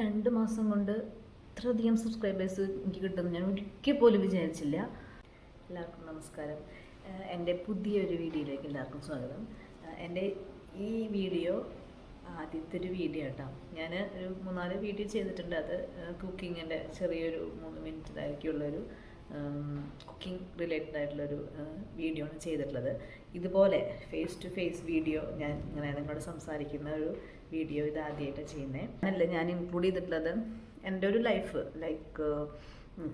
രണ്ട് മാസം കൊണ്ട് ഇത്രയധികം സബ്സ്ക്രൈബേഴ്സ് എനിക്ക് കിട്ടുമെന്ന് ഞാൻ ഒരിക്കൽ പോലും വിചാരിച്ചില്ല. എല്ലാവർക്കും നമസ്കാരം. എന്റെ പുതിയൊരു വീഡിയോയിലേക്ക് എല്ലാവർക്കും സ്വാഗതം. എന്റെ ഈ വീഡിയോ ആദ്യത്തെ ഒരു വീഡിയോ കേട്ടോ ഞാൻ ഒരു മൂന്നാൽ വീഡിയോ ചെയ്തിട്ടുണ്ട്. അത് കുക്കിങ്ങിന്റെ ചെറിയൊരു മൂന്ന് മിനിറ്റിലായിരിക്കുള്ളൊരു കുക്കിംഗ് റിലേറ്റഡ് ആയിട്ടുള്ളൊരു വീഡിയോ ആണ് ചെയ്തിട്ടുള്ളത്. ഇതുപോലെ ഫേസ് ടു ഫേസ് വീഡിയോ ഞാൻ ഇങ്ങനെ നിങ്ങളോട് സംസാരിക്കുന്ന ഒരു വീഡിയോ ഇത് ആദ്യമായിട്ടാണ് ചെയ്യുന്നത് അല്ല ഞാൻ ഇൻക്ലൂഡ് ചെയ്തിട്ടുള്ളത് എന്റെ ഒരു ലൈഫ് ലൈക്ക്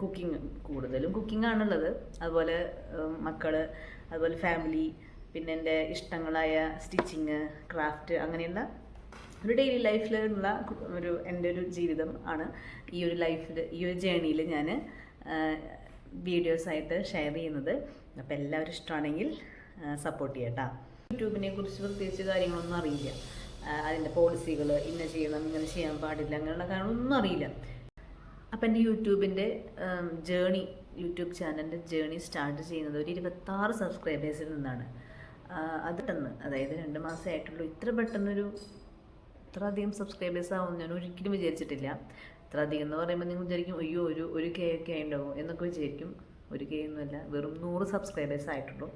കുക്കിംഗ് കൂടുതലും കുക്കിംഗ് ആണുള്ളത്. അതുപോലെ മക്കൾ അതുപോലെ ഫാമിലി പിന്നെ എന്റെ ഇഷ്ടങ്ങളായ സ്റ്റിച്ചിങ് ക്രാഫ്റ്റ് അങ്ങനെയുള്ള ഒരു ഡെയിലി ലൈഫിലുള്ള ഒരു എന്റെ ഒരു ജീവിതം ആണ് ഈ ഒരു ലൈഫിൽ ഈ ഒരു ജേണിയിൽ ഞാൻ വീഡിയോസായിട്ട് ഷെയർ ചെയ്യുന്നത്. അപ്പോൾ എല്ലാവരും ഇഷ്ടമാണെങ്കിൽ സപ്പോർട്ട് ചെയ്യട്ടാ. യൂട്യൂബിനെ കുറിച്ച് പ്രത്യേകിച്ച് കാര്യങ്ങളൊന്നും അറിയില്ല. അതിന്റെ പോളിസികൾ ഇന്ന ചെയ്യണം ഇങ്ങനെ ചെയ്യാൻ പാടില്ല അങ്ങനെയുള്ള കാര്യങ്ങളൊന്നും അറിയില്ല. അപ്പം എന്റെ യൂട്യൂബിന്റെ ജേണി യൂട്യൂബ് ചാനലിന്റെ ജേണി സ്റ്റാർട്ട് ചെയ്യുന്നത് ഒരു ഇരുപത്താറ് സബ്സ്ക്രൈബേഴ്സിൽ നിന്നാണ്. അത് പെട്ടെന്ന് അതായത് രണ്ട് മാസമായിട്ടുള്ളൂ. ഇത്ര പെട്ടെന്നൊരു ഇത്ര അധികം സബ്സ്ക്രൈബേഴ്സ് ആവുമെന്ന് ഞാൻ ഒരിക്കലും വിചാരിച്ചിട്ടില്ല. ഇത്ര എന്ന് പറയുമ്പോൾ നിങ്ങൾ വിചാരിക്കും അയ്യോ ഒരു ഒരു കെ ഒക്കെ ഉണ്ടാവും എന്നൊക്കെ വിചാരിക്കും. ഒരു കെ ഒന്നുമല്ല വെറും നൂറ് സബ്സ്ക്രൈബേഴ്സ് ആയിട്ടുള്ളൂ.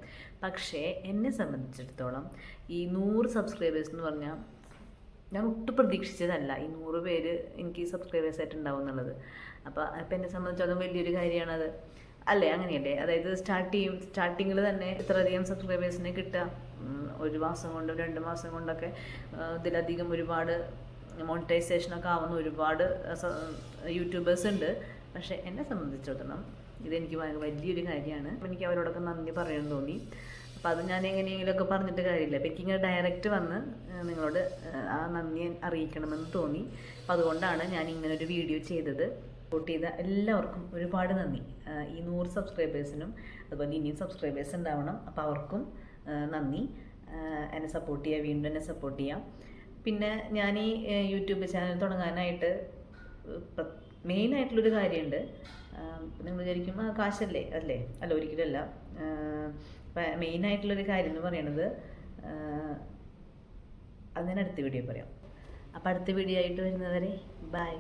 പക്ഷേ എന്നെ സംബന്ധിച്ചിടത്തോളം ഈ നൂറ് സബ്സ്ക്രൈബേഴ്സ് എന്ന് പറഞ്ഞാൽ ഞാൻ ഒട്ടും പ്രതീക്ഷിച്ചതല്ല ഈ നൂറ് പേര് എനിക്ക് സബ്സ്ക്രൈബേഴ്സ് ആയിട്ട് ഉണ്ടാവും എന്നുള്ളത്. അപ്പോൾ അപ്പം എന്നെ സംബന്ധിച്ചിടത്തോളം വലിയൊരു കാര്യമാണത്. അല്ലേ? അങ്ങനെയല്ലേ? അതായത് സ്റ്റാർട്ട് ചെയ്യും സ്റ്റാർട്ടിങ്ങിൽ തന്നെ ഇത്രയധികം സബ്സ്ക്രൈബേഴ്സിനെ കിട്ടുക. ഒരു മാസം കൊണ്ടും രണ്ട് മാസം കൊണ്ടൊക്കെ ഇതിലധികം ഒരുപാട് മോണിറ്റൈസേഷനൊക്കെ ആവുന്ന ഒരുപാട് യൂട്യൂബേഴ്സ് ഉണ്ട്. പക്ഷേ എന്നെ സംബന്ധിച്ചിടത്തോളം ഇതെനിക്ക് വലിയൊരു കാര്യമാണ്. എനിക്ക് അവരോടൊക്കെ നന്ദി പറയാൻ തോന്നി. അപ്പം അത് ഞാൻ എങ്ങനെയെങ്കിലുമൊക്കെ പറഞ്ഞിട്ട് കാര്യമില്ല. അപ്പം എനിക്കിങ്ങനെ ഡയറക്റ്റ് വന്ന് നിങ്ങളോട് ആ, ആ നന്ദി അറിയിക്കണമെന്ന് തോന്നി. അപ്പം അതുകൊണ്ടാണ് ഞാൻ ഇങ്ങനൊരു വീഡിയോ ചെയ്തത്. സപ്പോർട്ട് ചെയ്ത എല്ലാവർക്കും ഒരുപാട് നന്ദി. ഈ നൂറ് സബ്സ്ക്രൈബേഴ്സിനും അതുപോലെ ഇനിയും സബ്സ്ക്രൈബേഴ്സ് ഉണ്ടാവണം അപ്പോൾ അവർക്കും നന്ദി. എന്നെ സപ്പോർട്ട് ചെയ്യുക വീണ്ടും എന്നെ സപ്പോർട്ട് ചെയ്യാം. പിന്നെ ഞാൻ ഈ യൂട്യൂബ് ചാനൽ തുടങ്ങാനായിട്ട് മെയിനായിട്ടുള്ളൊരു കാര്യമുണ്ട് നിങ്ങൾ വിചാരിക്കും ആ കാശല്ലേ അല്ലേ? അല്ല ഒരിക്കലല്ല മെയിനായിട്ടുള്ളൊരു കാര്യം എന്ന് പറയണത് അത് ഞാൻ അടുത്ത വീഡിയോ പറയാം. അപ്പോൾ അടുത്ത വീഡിയോ ആയിട്ട് വരുന്നവരെ ബൈ.